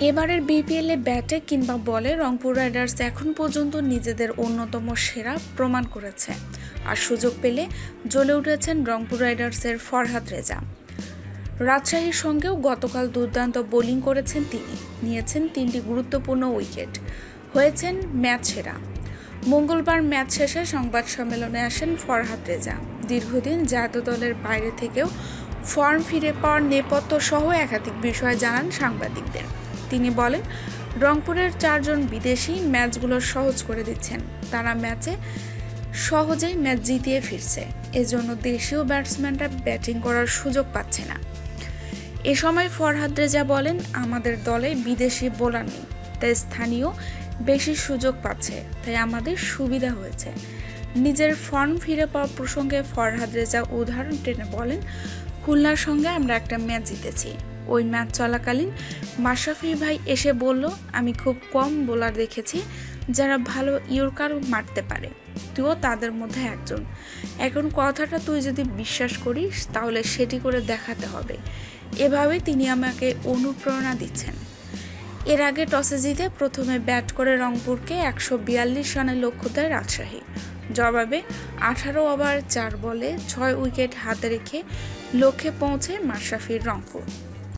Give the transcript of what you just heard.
এবারের বিপিএলে ব্যাটে কিংবা বলে রংপুর রাইডার্স এখন পর্যন্ত নিজেদের অন্যতম সেরা প্রমাণ করেছে। আর সুযোগ পেলে জ্বলে উঠেছেন রংপুর রাইডার্সের ফরহাদ রেজা। রাজশাহীর সঙ্গেও গতকাল দুর্দান্ত বোলিং করেছেন তিনি। নিয়েছেন তিনটি গুরুত্বপূর্ণ উইকেট। হয়েছেন ম্যাচ সেরা। মঙ্গলবার ম্যাচ শেষে সংবাদ সম্মেলনে আসেন ফরহাদ রেজা। দীর্ঘদিন জাতীয় দলের বাইরে থেকেও ফর্ম ফিরে পাওয়ার নেপথ্য সহ একাধিক বিষয় জানান সাংবাদিকদের। তিনি বলেন, রংপুরের চারজন বিদেশি ম্যাচগুলো সহজ করে দিচ্ছেন। তারা ম্যাচে সহজেই ম্যাচ জিতিয়ে ফিরছে। এজন্য দেশীয় ব্যাটসম্যানরা ব্যাটিং করার সুযোগ পাচ্ছে না। এ সময় ফরহাদ রেজা বলেন, আমাদের দলে বিদেশি বোলার নেই, তাই স্থানীয় বেশি সুযোগ পাচ্ছে, তাই আমাদের সুবিধা হয়েছে। নিজের ফর্ম ফিরে পাওয়ার প্রসঙ্গে ফরহাদ রেজা উদাহরণ টেনে বলেন, খুলনার সঙ্গে আমরা একটা ম্যাচ জিতেছি। ওই ম্যাচ চলাকালীন মাশরাফি ভাই এসে বলল, আমি খুব কম বোলার দেখেছি যারা ভালো ইয়র্কার মারতে পারে। তুইও তাদের মধ্যে একজন। এখন কথাটা তুই যদি বিশ্বাস করিস, তাহলে সেটি করে দেখাতে হবে। এভাবে তিনি আমাকে অনুপ্রেরণা দিচ্ছেন। এর আগে টসে জিতে প্রথমে ব্যাট করে রংপুরকে একশো বিয়াল্লিশ রানের লক্ষ্য দেয় রাজশাহী। জবাবে আঠারো ওভার চার বলে ছয় উইকেট হাতে রেখে লক্ষ্যে পৌঁছে মাশরাফির রংপুর।